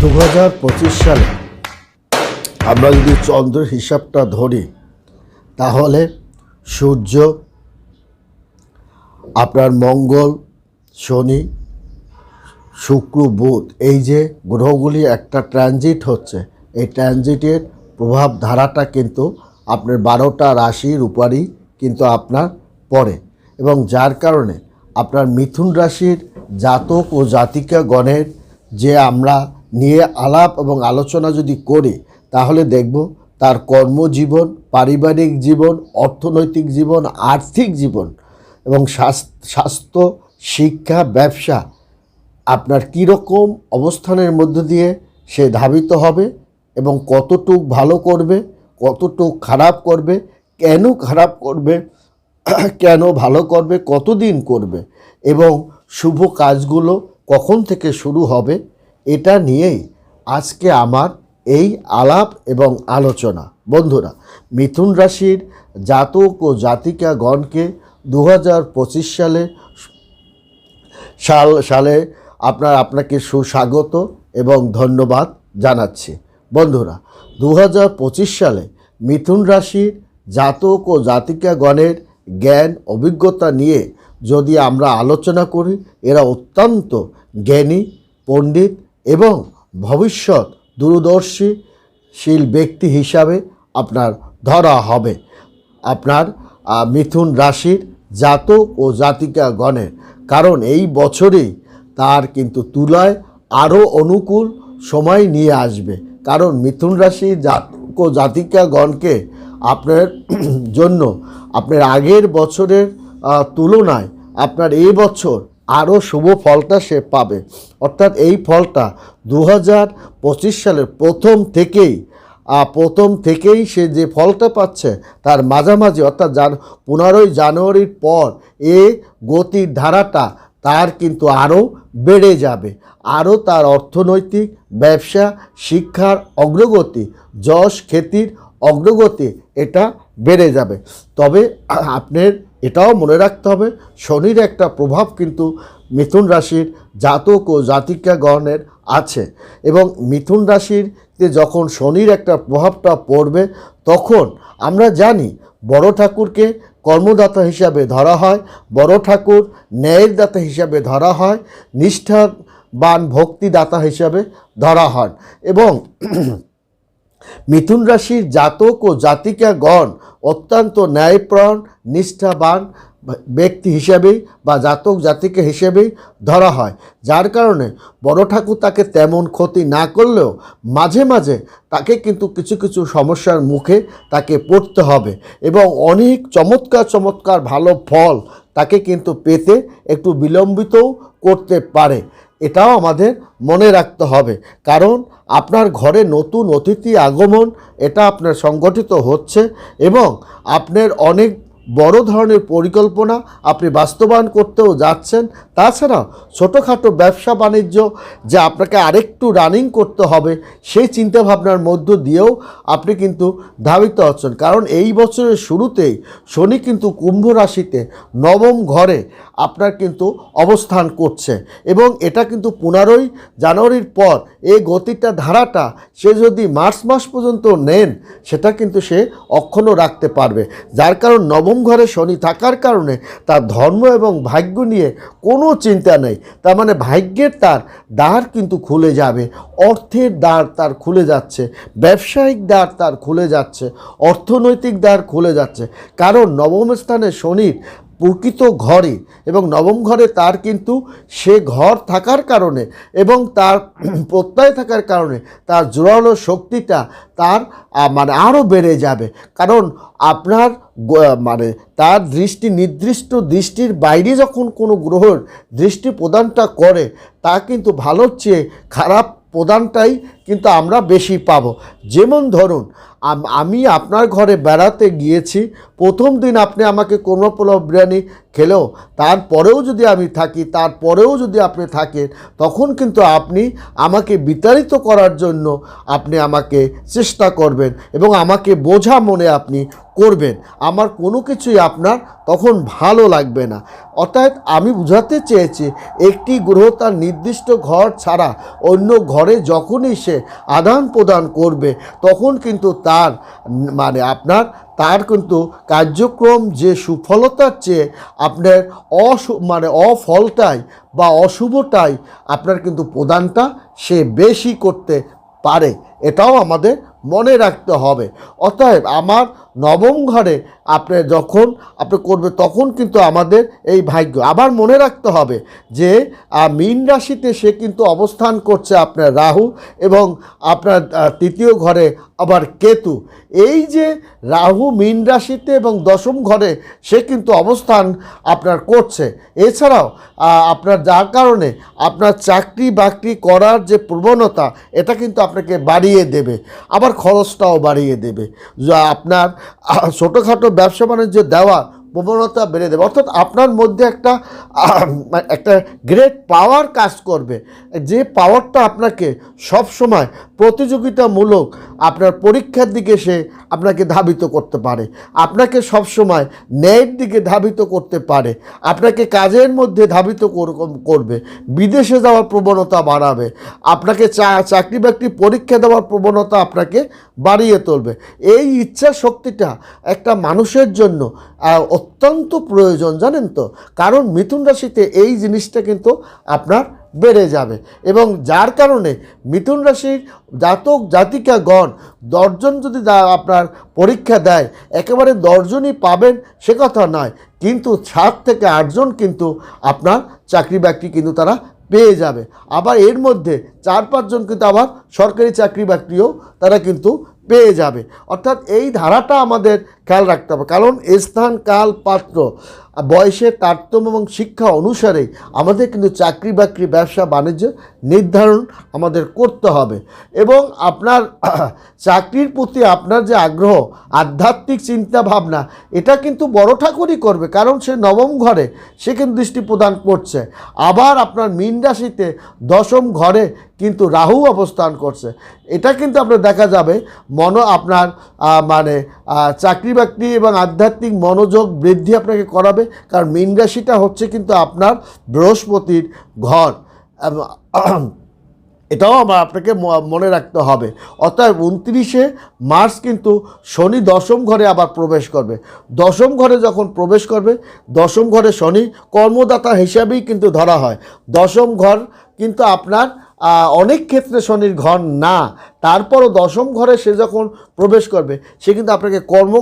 দু হাজার পঁচিশ সালে আমরা যদি চন্দ্রের হিসাবটা ধরি, তাহলে সূর্য, আপনার মঙ্গল, শনি, শুক্র, বুধ, এই যে গ্রহগুলি একটা ট্রানজিট হচ্ছে, এই ট্রানজিটের প্রভাব ধারাটা কিন্তু আপনার বারোটা রাশির উপরই কিন্তু আপনার পড়ে। এবং যার কারণে আপনার মিথুন রাশির জাতক ও জাতিকা গণের যে আমরা নিয়ে আলাপ এবং আলোচনা যদি করি, তাহলে দেখব তার কর্মজীবন, পারিবারিক জীবন, অর্থনৈতিক জীবন, আর্থিক জীবন এবং স্বাস্থ্য শিক্ষা, ব্যবসা আপনার কীরকম অবস্থানের মধ্য দিয়ে সে ধাবিত হবে এবং কতটুক ভালো করবে, কতটুক খারাপ করবে, কেন খারাপ করবে, কেন ভালো করবে, কতদিন করবে এবং শুভ কাজগুলো কখন থেকে শুরু হবে এটা নিয়েই আজকে আমার এই আলাপ এবং আলোচনা। বন্ধুরা, মিথুন রাশির জাতক ও জাতিকাগণকে দু হাজার পঁচিশ সালে সাল সালে আপনার আপনাকে সুস্বাগত এবং ধন্যবাদ জানাচ্ছি। বন্ধুরা দু হাজার পঁচিশ সালে মিথুন রাশির জাতক ও জাতিকাগণের জ্ঞান, অভিজ্ঞতা নিয়ে যদি আমরা আলোচনা করি, এরা অত্যন্ত জ্ঞানী, পণ্ডিত এবং ভবিষ্যৎ দূরদর্শীশীল ব্যক্তি হিসাবে আপনার ধরা হবে। আপনার মিথুন রাশির জাতক ও জাতিকা গণের কারণ এই বছরেই তার কিন্তু তুলায় আরও অনুকূল সময় নিয়ে আসবে। কারণ মিথুন রাশি জাতক ও জাতিকা গণকে আপনার জন্য, আপনার আগের বছরের তুলনায় আপনার এই বছর আরও শুভ ফলটা সে পাবে। অর্থাৎ এই ফলটা দু হাজার পঁচিশ সালের প্রথম থেকেই প্রথম থেকেই সে যে ফলটা পাচ্ছে তার মাঝামাঝি, অর্থাৎ জান পনেরোই জানুয়ারির পর এ গতির ধারাটা তার কিন্তু আরও বেড়ে যাবে। আরও তার অর্থনৈতিক, ব্যবসা, শিক্ষার অগ্রগতি, যশ খ্যাতির অগ্রগতি এটা বেড়ে যাবে। তবে আপনার এটাও মনে রাখতে হবে, শনির একটা প্রভাব কিন্তু মিথুন রাশির জাতক ও জাতিকাগণের আছে এবং মিথুন রাশিরতে যখন শনির একটা প্রভাবটা পড়বে, তখন আমরা জানি বড় ঠাকুরকে কর্মদাতা হিসাবে ধরা হয়, বড় ঠাকুর ন্যায়ের দাতা হিসাবে ধরা হয়, নিষ্ঠাবান ভক্তিদাতা হিসাবে ধরা হয় এবং মিথুন রাশির জাতক ও জাতিকাগণ অত্যন্ত ন্যায়প্রাণ, নিষ্ঠাবান ব্যক্তি হিসেবেই বা জাতক জাতিকা হিসেবেই ধরা হয়। যার কারণে বড় ঠাকুর তাকে তেমন ক্ষতি না করলেও মাঝে মাঝে তাকে কিন্তু কিছু কিছু সমস্যার মুখে তাকে পড়তে হবে এবং অনেক চমৎকার চমৎকার ভালো ফল তাকে কিন্তু পেতে একটু বিলম্বিতও করতে পারে। এটাও আমাদের মনে রাখতে হবে। কারণ আপনার ঘরে নতুন অতিথি আগমন, এটা আপনার সংগঠিত হচ্ছে এবং আপনার অনেক বড় ধরনের পরিকল্পনা আপনি বাস্তবায়ন করতেও যাচ্ছেন। তাছাড়া ছোটোখাটো ব্যবসা বাণিজ্য যে আপনাকে আরেকটু রানিং করতে হবে, সেই চিন্তাভাবনার মধ্য দিয়েও আপনি কিন্তু ধাবিত হচ্ছেন। কারণ এই বছরের শুরুতেই শনি কিন্তু কুম্ভ রাশিতে নবম ঘরে আপনার কিন্তু অবস্থান করছে এবং এটা কিন্তু পনেরোই জানুয়ারির পর এই গতিটা, ধারাটা সে যদি মার্চ মাস পর্যন্ত নেন, সেটা কিন্তু সে অক্ষুণ্ণ রাখতে পারবে। যার কারণ নবম ঘরে শনি থাকার কারণে তার ধর্ম এবং ভাগ্য নিয়ে কোনো চিন্তা নেই। তার মানে ভাগ্যের তার, দ্বার কিন্তু খুলে যাবে। অর্থের দ্বার তার খুলে যাচ্ছে। ব্যবসায়িক দ্বার তার খুলে যাচ্ছে। অর্থনৈতিক দ্বার খুলে যাচ্ছে। কারণ নবম স্থানে শনির প্রকৃত ঘরে এবং নবম ঘরে তার কিন্তু সে ঘর থাকার কারণে এবং তার প্রত্যয় থাকার কারণে তার জোরালো শক্তিটা তার মানে আরও বেড়ে যাবে। কারণ আপনার মানে তার দৃষ্টি, নির্দিষ্ট দৃষ্টির বাইরে যখন কোনো গ্রহের দৃষ্টি প্রদানটা করে, তা কিন্তু ভালোর চেয়ে খারাপ প্রদানটাই কিন্তু আমরা বেশি পাবো। যেমন ধরুন, আমি আপনার ঘরে বেড়াতে গিয়েছি, প্রথম দিন আপনি আমাকে কোনো পোলাও বিরিয়ানি খেলেও, তারপরেও যদি আমি থাকি, তারপরেও যদি আপনি থাকেন, তখন কিন্তু আপনি আমাকে বিতাড়িত করার জন্য আপনি আমাকে চেষ্টা করবেন এবং আমাকে বোঝা মনে আপনি করবেন। আমার কোনো কিছুই আপনার তখন ভালো লাগবে না। অর্থাৎ আমি বুঝাতে চেয়েছি, একটি গ্রহ তার নির্দিষ্ট ঘর ছাড়া অন্য ঘরে যখনই সে আদান প্রদান করবে, তখন কিন্তু তার মানে আপনার, তার কিন্তু কার্যক্রম যে সুফলতার চেয়ে আপনার অসু মানে অফলটাই বা অশুভটাই আপনার কিন্তু প্রদানটা সে বেশি করতে পারে। এটাও আমাদের মনে রাখতে হবে। অতএব আমার নবম ঘরে আপনি যখন আপনি করবে তখন কিন্তু আমাদের এই ভাগ্য। আবার মনে রাখতে হবে যে মীন রাশিতে সে কিন্তু অবস্থান করছে আপনার রাহু এবং আপনার তৃতীয় ঘরে আবার কেতু। এই যে রাহু মীন রাশিতে এবং দশম ঘরে সে কিন্তু অবস্থান আপনার করছে। এছাড়াও আপনার যার কারণে আপনার চাকরি বাকরি করার যে প্রবণতা, এটা কিন্তু আপনাকে বাড়িয়ে দেবে। আবার খরচটাও বাড়িয়ে দেবে। আপনার ছোটোখাটো ব্যবসা বাণিজ্য দেওয়া প্রবণতা বেড়ে দেবে। অর্থাৎ আপনার মধ্যে একটা আহ, একটা গ্রেট পাওয়ার কাজ করবে। যে পাওয়ারটা আপনাকে সব সময় প্রতিযোগিতামূলক আপনার পরীক্ষার দিকে সে আপনাকে ধাবিত করতে পারে। আপনাকে সব সময় ন্যায়ের দিকে ধাবিত করতে পারে। আপনাকে কাজের মধ্যে ধাবিত করবে। বিদেশে যাওয়ার প্রবণতা বাড়াবে। আপনাকে চা চাকরি বাকরি পরীক্ষা দেওয়ার প্রবণতা আপনাকে বাড়িয়ে তুলবে। এই ইচ্ছা শক্তিটা একটা মানুষের জন্য অত্যন্ত প্রয়োজন, জানেন তো? কারণ মিথুন রাশিতে এই জিনিসটা কিন্তু আপনার বেড়ে যাবে। এবং যার কারণে মিথুন রাশির জাতক জাতিকাগণ দশজন যদি আপনার পরীক্ষা দেয়, একেবারে দশজনই পাবেন সে কথা নয়। কিন্তু সাত থেকে আটজন কিন্তু আপনার চাকরি বাকরি কিন্তু তারা পেয়ে যাবে। আবার এর মধ্যে চার পাঁচজন কিন্তু আবার সরকারি চাকরি বাকরিও তারা কিন্তু পেয়ে যাবে। অর্থাৎ এই ধারাটা আমাদের খেয়াল রাখতে হবে। কারণ স্থান, কাল, পাত্র। বয়সের তারতম্য এবং শিক্ষা অনুসারে আমাদের কিন্তু চাকরি বাকরি, ব্যবসা, বাণিজ্য নির্ধারণ আমাদের করতে হবে। এবং আপনার চাকরির প্রতি আপনার যে আগ্রহ, আধ্যাত্মিক চিন্তা ভাবনা এটা কিন্তু বড় ঠাকুরই করবে, কারণ সে নবম ঘরে সে কিন্তু দৃষ্টি প্রদান করছে। আবার আপনার মীন রাশিতে দশম ঘরে কিন্তু রাহু অবস্থান করছে। এটা কিন্তু আপনার দেখা যাবে, মন আপনার মানে চাকরি বাকরি এবং আধ্যাত্মিক মনোযোগ বৃদ্ধি আপনাকে করাবে। কারণ মীন রাশিটা হচ্ছে কিন্তু আপনার বৃহস্পতির ঘর। এটাও আমার আপনাকে মনে রাখতে হবে। অর্থাৎ উনত্রিশে মার্চ কিন্তু শনি দশম ঘরে আবার প্রবেশ করবে। দশম ঘরে যখন প্রবেশ করবে, দশম ঘরে শনি কর্মদাতা হিসাবেই কিন্তু ধরা হয়। দশম ঘর কিন্তু আপনার অনেক ক্ষেত্রে শনির ঘর না। তারপরও দশম ঘরে সে যখন প্রবেশ করবে, সে কিন্তু আপনাকে কর্ম,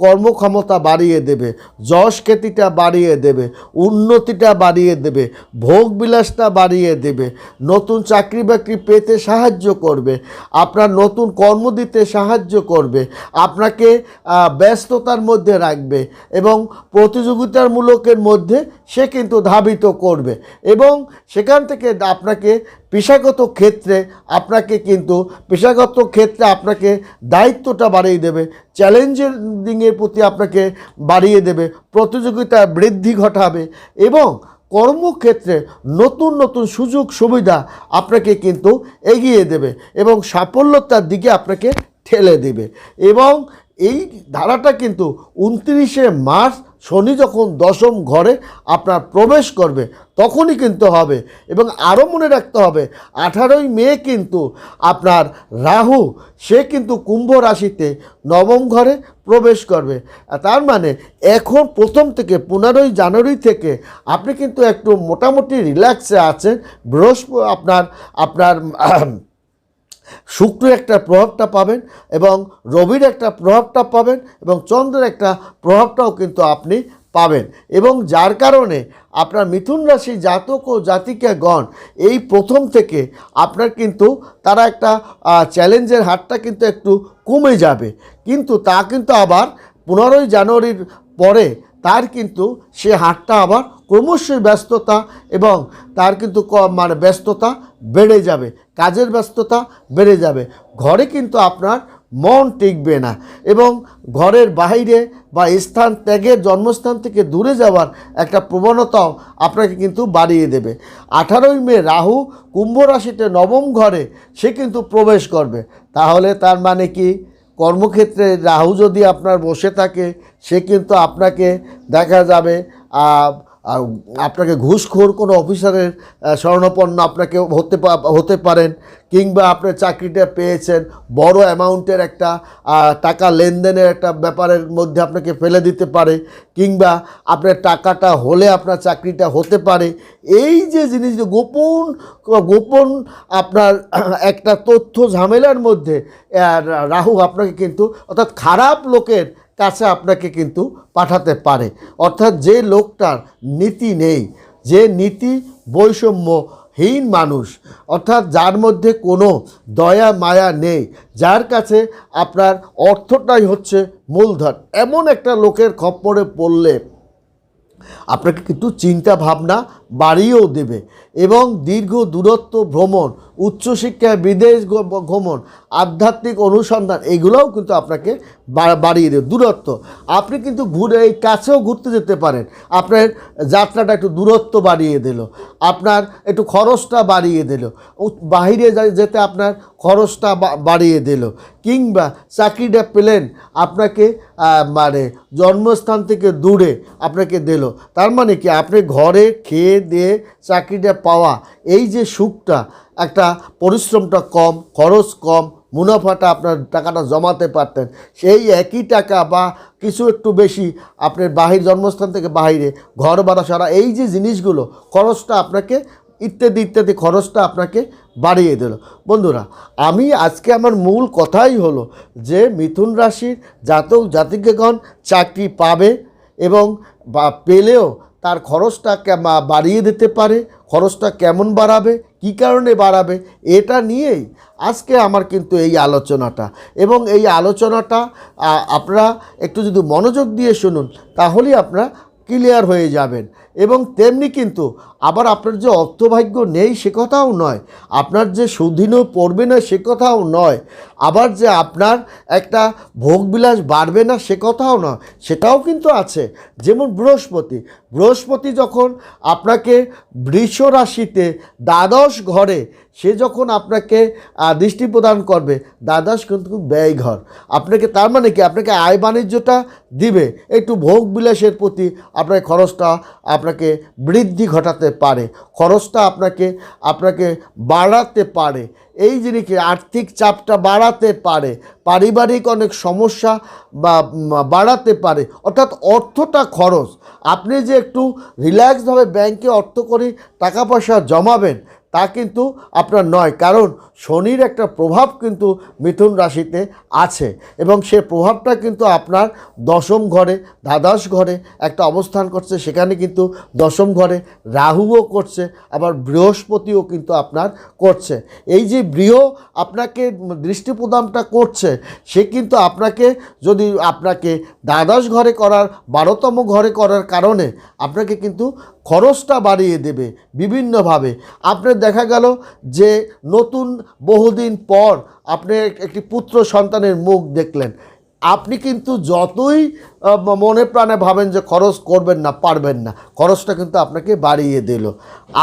কর্মক্ষমতা বাড়িয়ে দেবে, যশ খ্যাতিটা বাড়িয়ে দেবে, উন্নতিটা বাড়িয়ে দেবে, ভোগ বিলাসটা বাড়িয়ে দেবে, নতুন চাকরি বাকরি পেতে সাহায্য করবে, আপনার নতুন কর্ম দিতে সাহায্য করবে, আপনাকে ব্যস্ততার মধ্যে রাখবে এবং প্রতিযোগিতামূলকের মধ্যে সে কিন্তু ধাবিত করবে এবং সেখান থেকে আপনাকে পেশাগত ক্ষেত্রে আপনাকে কিন্তু পেশাগত ক্ষেত্রে আপনাকে দায়িত্বটা বাড়িয়ে দেবে চ্যালেঞ্জিংয়ের প্রতি আপনাকে বাড়িয়ে দেবে, প্রতিযোগিতা বৃদ্ধি ঘটাবে এবং কর্মক্ষেত্রে নতুন নতুন সুযোগ, সুবিধা আপনাকে কিন্তু এগিয়ে দেবে এবং সাফল্যতার দিকে আপনাকে ঠেলে দেবে এবং এই ধারাটা কিন্তু উনত্রিশে মার্চ শনি যখন দশম ঘরে আপনার প্রবেশ করবে, তখনই কিন্তু হবে এবং আরও মনে রাখতে হবে, আঠারোই মে কিন্তু আপনার রাহু, সে কিন্তু কুম্ভ রাশিতে নবম ঘরে প্রবেশ করবে। তার মানে এখন প্রথম থেকে পনেরোই জানুয়ারি থেকে আপনি কিন্তু একটু মোটামুটি রিল্যাক্সে আছেন, বৃহস্প আপনার আপনার শুক্রের একটা প্রভাবটা পাবেন এবং রবির একটা প্রভাবটা পাবেন এবং চন্দ্রের একটা প্রভাবটাও কিন্তু আপনি পাবেন। এবং যার কারণে আপনার মিথুন রাশি জাতক ও জাতিকাগণ এই প্রথম থেকে আপনার কিন্তু তারা একটা চ্যালেঞ্জের হারটা কিন্তু একটু কমে যাবে। কিন্তু তা কিন্তু আবার পনেরোই জানুয়ারির পরে তার কিন্তু সে হারটা আবার ক্রমশই ব্যস্ততা এবং তার কিন্তু মানে ব্যস্ততা বেড়ে যাবে, কাজের ব্যস্ততা বেড়ে যাবে। ঘরে কিন্তু আপনার মন টিকবে না এবং ঘরের বাইরে বা স্থান ত্যাগের জন্মস্থান থেকে দূরে যাওয়ার একটা প্রবণতাও আপনাকে কিন্তু বাড়িয়ে দেবে। আঠারোই মে রাহু কুম্ভ রাশিতে নবম ঘরে সে কিন্তু প্রবেশ করবে। তাহলে তার মানে কি? কর্মক্ষেত্রে রাহু যদি আপনার বসে থাকে, সে কিন্তু আপনাকে দেখা যাবে আর আপনাকে ঘুষখোর কোনো অফিসারের আহ, শরণাপন্ন আপনাকে হতে হতে পারেন কিংবা আপনার চাকরিটা পেয়েছেন বড় অ্যামাউন্টের একটা টাকা লেনদেনের একটা ব্যাপারের মধ্যে আপনাকে ফেলে দিতে পারে কিংবা আপনার টাকাটা হলে আপনার চাকরিটা হতে পারে। এই যে জিনিস গোপন গোপন আপনার একটা তথ্য ঝামেলার মধ্যে রাহু আপনাকে কিন্তু অর্থাৎ খারাপ লোকের কাছে আপনাকে কিন্তু পাঠাতে পারে। অর্থাৎ যে লোকটার নীতি নেই, যে নীতি বৈষম্যহীন মানুষ, অর্থাৎ যার মধ্যে কোনো দয়া, মায়া নেই, যার কাছে আপনার অর্থটাই হচ্ছে মূলধন। এমন একটা লোকের খপ্পরে পড়লে আপনাকে কিন্তু চিন্তা ভাবনা বাড়িয়েও দেবে এবং দীর্ঘ দূরত্ব ভ্রমণ উচ্চশিক্ষায় বিদেশ ভ্রমণ, আধ্যাত্মিক অনুসন্ধান, এগুলোও কিন্তু আপনাকে বাড়িয়ে দেবে। দূরত্ব। আপনি কিন্তু ঘুরে এই কাছেও ঘুরতে যেতে পারেন। আপনার যাত্রাটা একটু দূরত্ব বাড়িয়ে দিল। আপনার একটু খরচটা বাড়িয়ে দিল। বাহিরে যেতে আপনার খরচটা বাড়িয়ে দিল। কিংবা চাকরিটা পেলেন, আপনাকে মানে জন্মস্থান থেকে দূরে আপনাকে দিল। তার মানে কি? আপনি ঘরে খেয়ে দিয়ে চাকরিটা পাওয়া, এই যে সুখটা একটা পরিশ্রমটা কম, খরচ কম, মুনাফাটা আপনার টাকাটা জমাতে পারতেন। সেই একই টাকা বা কিছু একটু বেশি আপনার বাহির জন্মস্থান থেকে বাইরে ঘর ভাড়া সারা এই যে জিনিসগুলো, খরচটা আপনাকে ইত্যাদি ইত্যাদি খরচটা আপনাকে বাড়িয়ে দিল। বন্ধুরা, আমি আজকে আমার মূল কথাই হলো যে মিথুন রাশির জাতক, জাতিকেগণ চাকরি পাবে এবং বা পেলেও তার খরচটা বাড়িয়ে দিতে পারে, খরচটা কেমন বাড়াবে কী কারণে বাড়াবে? এটা নিয়েই আজকে আমার কিন্তু এই আলোচনাটা। এবং এই আলোচনাটা আপনারা একটু যদি মনোযোগ দিয়ে শুনুন, তাহলেই আপনারা ক্লিয়ার হয়ে যাবেন। এবং তেমনি কিন্তু আবার আপনার যে অর্থভাগ্য নেই সে কথাও নয়, আপনার যে সুদিনও পড়বে না সে কথাও নয়, আবার যে আপনার একটা ভোগবিলাস বাড়বে না সে কথাও নয়, সেটাও কিন্তু আছে। যেমন বৃহস্পতি বৃহস্পতি যখন আপনাকে বৃষ রাশিতে দ্বাদশ ঘরে, সে যখন আপনাকে দৃষ্টি প্রদান করবে, দ্বাদশ কিন্তু ব্যয় ঘর আপনাকে তার মানে কি? আপনাকে আয় বাণিজ্যটা দিবে, একটু ভোগ বিলাসের প্রতি আপনার খরচটা আপনাকে বৃদ্ধি ঘটাতে পারে, খরচটা আপনাকে আপনাকে বাড়াতে পারে। এই জিনিসকে আর্থিক চাপটা বাড়াতে পারে, পারিবারিক অনেক সমস্যা বা বাড়াতে পারে, অর্থাৎ অর্থটা খরচ। আপনি যে একটু রিল্যাক্সভাবে ব্যাংকে অর্থ করে টাকা পয়সা জমাবেন তা কিন্তু আপনার নয়, কারণ শনির একটা প্রভাব কিন্তু মিথুন রাশিতে আছে এবং সে প্রভাবটা কিন্তু আপনার দশম ঘরে, দ্বাদশ ঘরে একটা অবস্থান করছে। সেখানে কিন্তু দশম ঘরে রাহুও করছে, আবার বৃহস্পতিও কিন্তু আপনার করছে। এই যে বৃহ আপনাকে দৃষ্টি প্রদানটা করছে, সে কিন্তু আপনাকে যদি আপনাকে দ্বাদশ ঘরে করার, বারোতম ঘরে করার কারণে আপনাকে কিন্তু খরচটা বাড়িয়ে দেবে বিভিন্নভাবে। আপনার দেখা গেল যে নতুন বহুদিন পর আপনি একটি পুত্র সন্তানের মুখ দেখলেন। আপনি কিন্তু যতই মনে প্রাণে ভাবেন যে খরচ করবেন না, পারবেন না, খরচটা কিন্তু আপনাকে বাড়িয়ে দিল।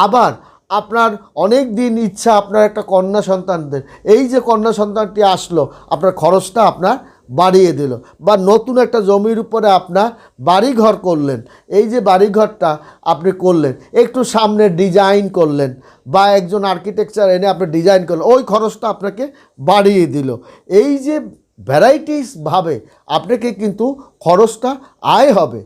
আবার আপনার অনেক দিন ইচ্ছা আপনার একটা কন্যা সন্তানদের, এই যে কন্যা সন্তানটি আসলো, আপনার খরচটা আপনার বাড়িয়ে দিল। বা নতুন একটা জমির উপরে আপনার বাড়িঘর করলেন। এই যে বাড়িঘরটা আপনি করলেন, একটু সামনে ডিজাইন করলেন বা একজন আর্কিটেকচার এনে আপনি ডিজাইন করলেন, ওই খরচটা আপনাকে বাড়িয়ে দিল। এই যে ভ্যারাইটিসভাবে আপনাকে কিন্তু খরচটা আয় হবে।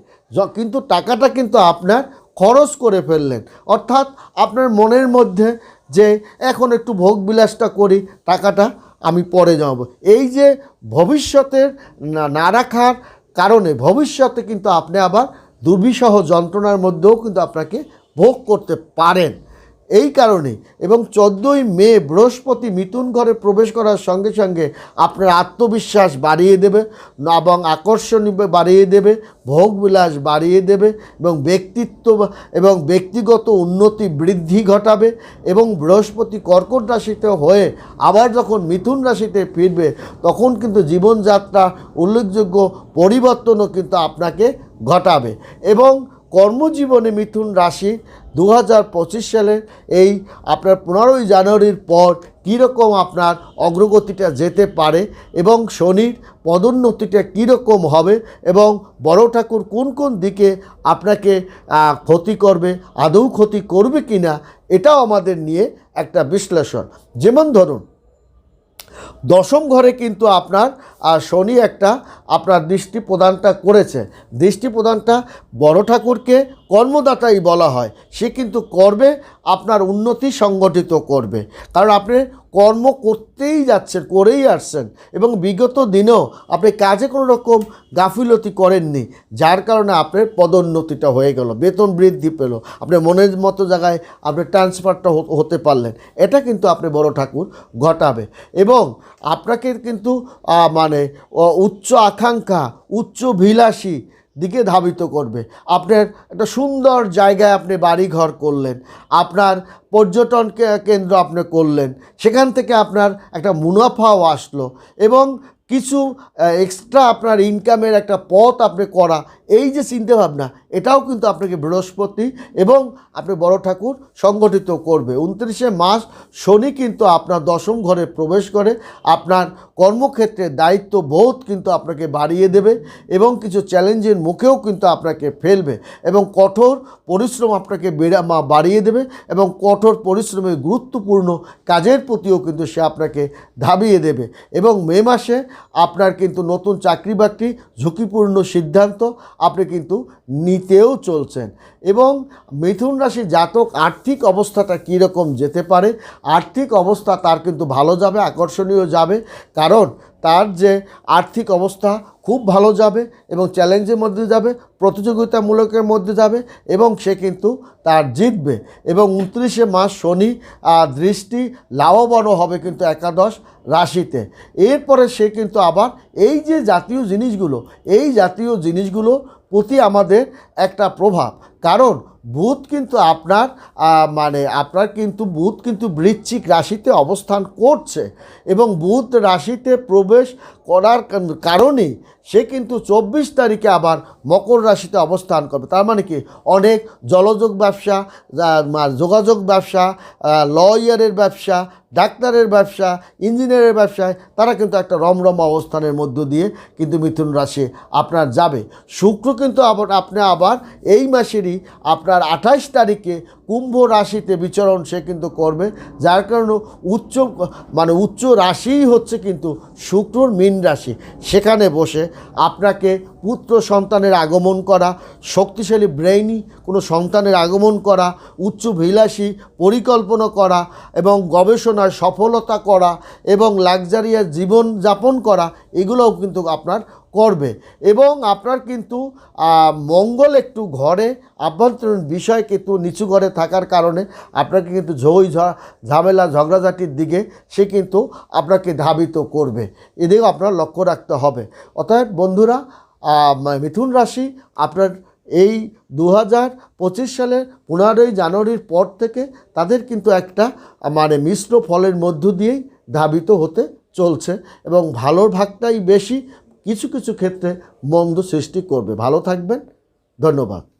কিন্তু টাকাটা কিন্তু আপনার খরচ করে ফেললেন। অর্থাৎ আপনার মনের মধ্যে যে, এখন একটু ভোগ বিলাসটা করি, টাকাটা আমি পরে জানাব। এই যে ভবিষ্যতের না- রাখার কারণে ভবিষ্যতে কিন্তু আপনি আবার দুর্বিষহ যন্ত্রণার মধ্যেও কিন্তু আপনাকে ভোগ করতে পারেন। এই কারণে এবং চোদ্দোই মে বৃহস্পতি মিথুন ঘরে প্রবেশ করার সঙ্গে সঙ্গে আপনার আত্মবিশ্বাস বাড়িয়ে দেবে, এবং আকর্ষণ বাড়িয়ে দেবে ভোগবিলাস বাড়িয়ে দেবে, এবং ব্যক্তিত্ব এবং ব্যক্তিগত উন্নতি বৃদ্ধি ঘটাবে, এবং বৃহস্পতি কর্কট রাশিতে হয়ে আবার যখন মিথুন রাশিতে ফিরবে, তখন কিন্তু জীবনযাত্রা উল্লেখযোগ্য পরিবর্তনও কিন্তু আপনাকে ঘটাবে। এবং কর্মজীবনে মিথুন রাশি দু হাজার পঁচিশ সালের এই আপনার পনেরোই জানুয়ারির পর কীরকম আপনার অগ্রগতিটা যেতে পারে এবং শনির পদোন্নতিটা কীরকম হবে এবং বড় ঠাকুর কোন কোন দিকে আপনাকে ক্ষতি করবে, আদৌ ক্ষতি করবে কি না এটাও আমাদের নিয়ে একটা বিশ্লেষণ। যেমন ধরুন, দশম ঘরে কিন্তু আপনার শনি একটা আপনার দৃষ্টি প্রদানটা করেছে। দৃষ্টি প্রদানটা বড় ঠাকুরকে কর্মদাতাই বলা হয়, সে কিন্তু করবে আপনার উন্নতি সংগঠিত করবে। কারণ আপনি কর্ম করতেই যাচ্ছেন, করেই আসছেন এবং বিগত দিনেও আপনি কাজে কোনো রকম গাফিলতি করেননি, যার কারণে আপনার পদোন্নতিটা হয়ে গেল, বেতন বৃদ্ধি পেল, আপনি মনের মতো জায়গায় আপনি ট্রান্সফারটা হতে পারলেন। এটা কিন্তু আপনি বড় ঠাকুর ঘটাবে এবং আপনাকে কিন্তু মানে উচ্চ আকাঙ্ক্ষা, উচ্চ বিলাসী দিকে ধাবিত করবে। আপনার একটা সুন্দর জায়গায় আপনি বাড়ি ঘর করলেন। আপনার পর্যটন কেন্দ্র আপনি করলেন। সেখান থেকে আপনার একটা মুনাফাও আসলো এবং কিছু এক্সট্রা আপনার ইনকামের একটা পথ আপনি করা এই যে চিন্তাভাবনা, এটাও কিন্তু আপনাকে বৃহস্পতি এবং আপনি বড় ঠাকুর সংগঠিত করবে। উনত্রিশে মাস শনি কিন্তু আপনার দশম ঘরে প্রবেশ করে, আপনার কর্মক্ষেত্রে দায়িত্ব বোধ কিন্তু আপনাকে বাড়িয়ে দেবে এবং কিছু চ্যালেঞ্জের মুখেও কিন্তু আপনাকে ফেলবে এবং কঠোর পরিশ্রম আপনাকে বেড়া বাড়িয়ে দেবে এবং কঠোর পরিশ্রমের গুরুত্বপূর্ণ কাজের প্রতিও কিন্তু সে আপনাকে ধাবিয়ে দেবে এবং মে মাসে আপনার কিন্তু নতুন চাকরি বাকরি ঝুঁকিপূর্ণ সিদ্ধান্ত আপনি কিন্তু নিতেও চলছেন। এবং মিথুন রাশি জাতক আর্থিক অবস্থাটা কীরকম যেতে পারে? আর্থিক অবস্থা তার কিন্তু ভালো যাবে, আকর্ষণীয় যাবে। কারণ তার যে আর্থিক অবস্থা খুব ভালো যাবে এবং চ্যালেঞ্জের মধ্যে যাবে, প্রতিযোগিতামূলকের মধ্যে যাবে এবং সে কিন্তু তার জিতবে। এবং উনত্রিশে মাস শনি দৃষ্টি লাভবানও হবে কিন্তু একাদশ রাশিতে। এরপরে সে কিন্তু আবার এই যে জাতীয় জিনিসগুলো, এই জাতীয় জিনিসগুলো প্রতি আমাদের একটা প্রভাব। কারণ বুধ কিন্তু আপনার মানে আপনার কিন্তু, বুধ কিন্তু বৃশ্চিক রাশিতে অবস্থান করছে এবং বুধ রাশিতে প্রবেশ করার কারণেই সে কিন্তু চব্বিশ তারিখে আবার মকর রাশিতে অবস্থান করবে। তার মানে কি? অনেক জলযোগ ব্যবসা যোগাযোগ ব্যবসা লয়ারের ব্যবসা, ডাক্তারের ব্যবসা, ইঞ্জিনিয়ারের ব্যবসায় তারা কিন্তু একটা রমরম অবস্থানের মধ্য দিয়ে কিন্তু মিথুন রাশি আপনার যাবে। শুক্র কিন্তু আবার, আপনি আবার এই মাসেরই আপনার আঠাশ তারিখে কুম্ভ রাশিতে বিচরণ সে কিন্তু করবে। যার কারণে উচ্চ মানে উচ্চ রাশিই হচ্ছে কিন্তু শুক্রর মীন রাশি। সেখানে বসে আপনাকে পুত্র সন্তানের আগমন করা, শক্তিশালী ব্রেইনি, কোনো সন্তানের আগমন করা, উচ্চ বিলাসী পরিকল্পনা করা এবং গবেষণায় সফলতা করা এবং লাক্সারিয়াস জীবন যাপন করা, এগুলোও কিন্তু আপনার করবে। এবং আপনার কিন্তু মঙ্গল একটু ঘরে, আভ্যন্তরীণ বিষয় কিন্তু নিচু ঘরে থাকার কারণে আপনাকে কিন্তু ঝই ঝামেলা, ঝগড়াঝাটির দিকে সে কিন্তু আপনাকে ধাবিত করবে। এদিকেও আপনার লক্ষ্য রাখতে হবে। অতএব বন্ধুরা মিথুন রাশি আপনার এই দু হাজার পঁচিশ সালের পনেরোই জানুয়ারির পর থেকে তাদের কিন্তু একটা মানে মিশ্র ফলের মধ্য দিয়েই ধাবিত হতে চলছে এবং ভালোর ভাগটাই বেশি কিছু কিছু ক্ষেত্রে মন্দ সৃষ্টি করবে। ভালো থাকবেন। ধন্যবাদ।